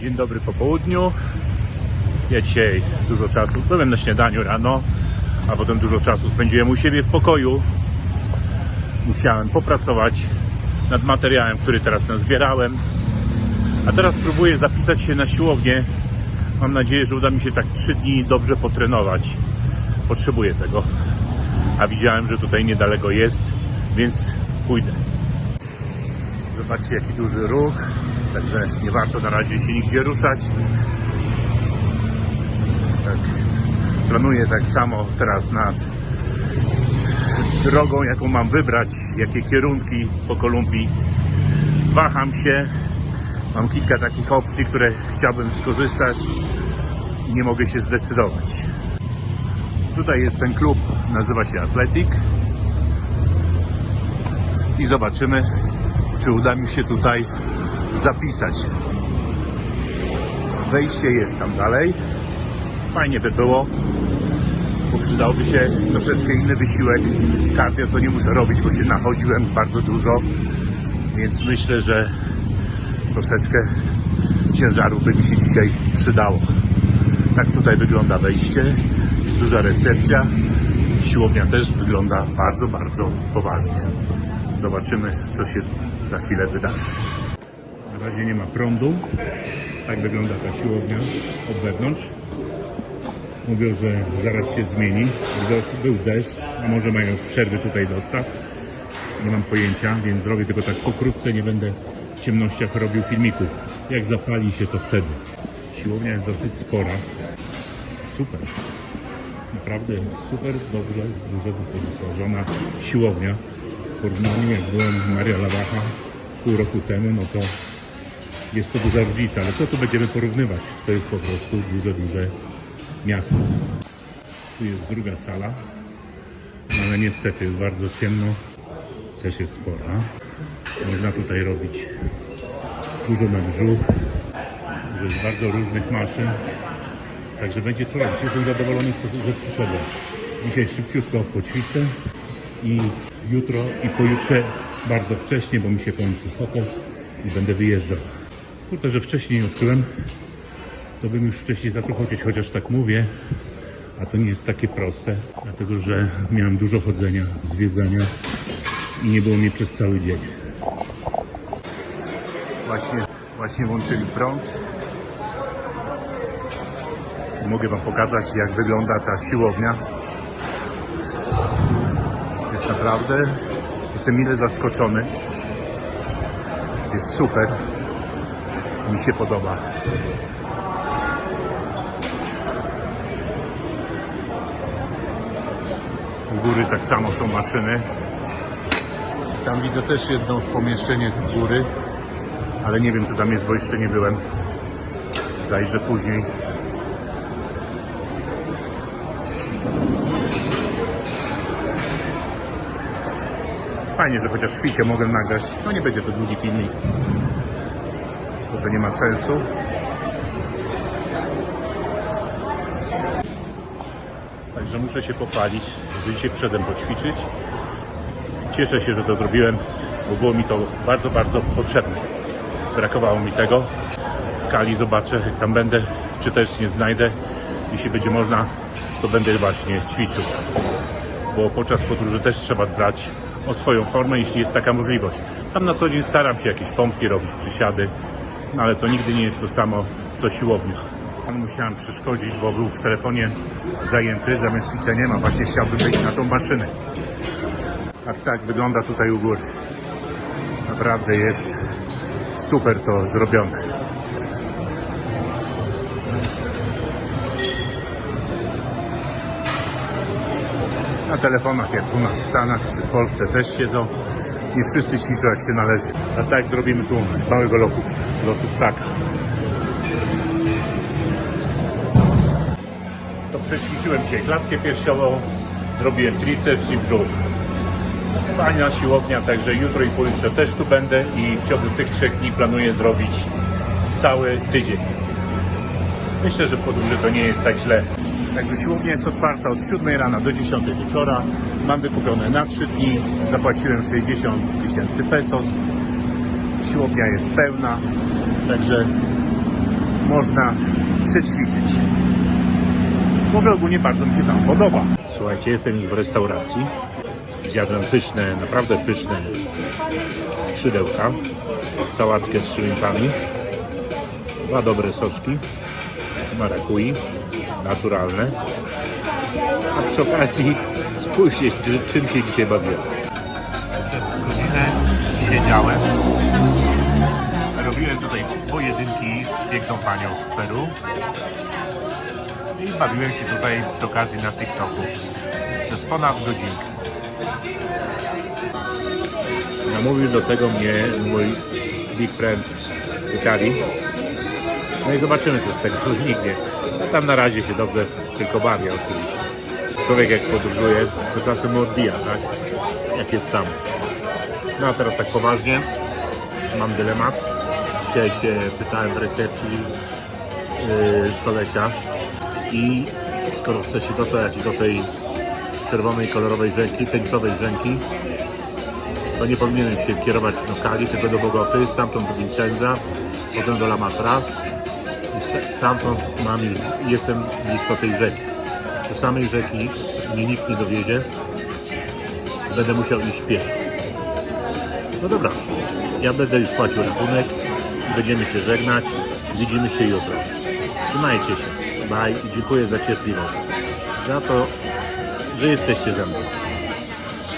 Dzień dobry po południu. Ja dzisiaj dużo czasu, byłem na śniadaniu rano, a potem dużo czasu spędziłem u siebie w pokoju. Musiałem popracować nad materiałem, który teraz zbierałem. A teraz spróbuję zapisać się na siłownię. Mam nadzieję, że uda mi się tak trzy dni dobrze potrenować. Potrzebuję tego. A widziałem, że tutaj niedaleko jest, więc pójdę. Zobaczcie jaki duży ruch, także nie warto na razie się nigdzie ruszać. Tak. Planuję tak samo teraz nad drogą, jaką mam wybrać, jakie kierunki po Kolumbii. Waham się, mam kilka takich opcji, które chciałbym skorzystać i nie mogę się zdecydować. Tutaj jest ten klub, nazywa się Athletic i zobaczymy, czy uda mi się tutaj zapisać. Wejście jest tam dalej. Fajnie by było, bo przydałby się troszeczkę inny wysiłek. Cardio to nie muszę robić, bo się nachodziłem bardzo dużo, więc myślę, że troszeczkę ciężaru by mi się dzisiaj przydało. Tak tutaj wygląda wejście. Jest duża recepcja. Siłownia też wygląda bardzo, bardzo poważnie. Zobaczymy, co się za chwilę wydarzy. Na razie nie ma prądu. Tak wygląda ta siłownia od wewnątrz. Mówią, że zaraz się zmieni. Był- deszcz, a może mają przerwy tutaj dostaw. Nie mam pojęcia, więc zrobię tylko tak pokrótce. Nie będę w ciemnościach robił filmiku. Jak zapali się, to wtedy. Siłownia jest dosyć spora. Super. Naprawdę super, dobrze, dobrze wyposażona siłownia. W porównaniu jak byłem Maria Lawacha pół roku temu, no to jest to duża różnica. Ale co tu będziemy porównywać? To jest po prostu duże, duże miasto. Tu jest druga sala, ale niestety jest bardzo ciemno, też jest spora. Można tutaj robić dużo na brzuch, że jest bardzo różnych maszyn. Także będzie co robić. Jestem zadowolony, że przyszedłem. Dzisiaj szybciutko poćwiczę i jutro i pojutrze bardzo wcześnie, bo mi się kończy hotel i będę wyjeżdżał. Kurde, że wcześniej odkryłem, to bym już wcześniej zaczął chodzić, chociaż tak mówię, a to nie jest takie proste, dlatego że miałem dużo chodzenia, zwiedzania i nie było mnie przez cały dzień. Właśnie, właśnie włączyli prąd. Mogę Wam pokazać, jak wygląda ta siłownia. Jest naprawdę, jestem mile zaskoczony. Jest super. Mi się podoba. U góry tak samo są maszyny. Tam widzę też jedno pomieszczenie u góry, ale nie wiem co tam jest, bo jeszcze nie byłem. Zajrzę później. Fajnie, że chociaż chwilkę mogę nagrać. No nie będzie to długi filmik, to nie ma sensu. Także muszę się popalić, żeby dzisiaj przedem poćwiczyć. Cieszę się, że to zrobiłem, bo było mi to bardzo, bardzo potrzebne. Brakowało mi tego. W Kali zobaczę, jak tam będę, czy też nie znajdę. Jeśli będzie można, to będę właśnie ćwiczył. Bo podczas podróży też trzeba dbać o swoją formę, jeśli jest taka możliwość. Tam na co dzień staram się jakieś pompki robić, przysiady, ale to nigdy nie jest to samo, co siłownia. Musiałem przeszkodzić, bo był w telefonie zajęty zamiast ćwiczeniem, a właśnie chciałbym wejść na tą maszynę. Tak, tak wygląda tutaj u góry. Naprawdę jest super to zrobione. Na telefonach jak u nas w Stanach czy w Polsce też siedzą. Nie wszyscy ćwiczą jak się należy. A tak zrobimy tu z małego lotu, lotu ptaka. To przećwiczyłem dzisiaj klatkę piersiową, zrobiłem triceps i brzuch. Fajna siłownia, także jutro i pojutrze też tu będę i w ciągu tych trzech dni planuję zrobić cały tydzień. Myślę, że w podróży to nie jest tak źle. Także siłownia jest otwarta od 7 rana do 10 wieczora. Mam wykupione na 3 dni. Zapłaciłem 60 tysięcy pesos. Siłownia jest pełna. Także można przećwiczyć. W ogóle ogólnie bardzo mi się tam podoba. Słuchajcie, jestem już w restauracji. Zjadłem pyszne, naprawdę pyszne skrzydełka, sałatkę z szynkami, dwa dobre soczki, marakui, naturalne. A przy okazji spójrzcie, czy- czym się dzisiaj bawiłem. Przez godzinę siedziałem. Robiłem tutaj pojedynki z piękną panią z Peru. I bawiłem się tutaj przy okazji na TikToku. Przez ponad godzinkę. Namówił do tego mnie mój big friend w Italii. No i zobaczymy co z tego wyniknie. No tam na razie się dobrze tylko bawię oczywiście. Człowiek jak podróżuje, to czasem odbija, tak? Jak jest sam. No a teraz tak poważnie, mam dylemat. Dzisiaj się pytałem w recepcji yy, kolesia. I skoro chcesz się dotojać do tej czerwonej, kolorowej rzeki, tęczowej rzeki, to nie powinienem się kierować do Kali, tylko do Bogoty, stamtąd do Vincenza, potem do La Matras. I st- stamtąd mam już, jestem blisko tej rzeki. Do samej rzeki mnie nikt nie dowiezie, będę musiał iść pieszo. No dobra, ja będę już płacił rachunek, będziemy się żegnać, widzimy się jutro. Trzymajcie się, bye i dziękuję za cierpliwość, za to, że jesteście ze mną.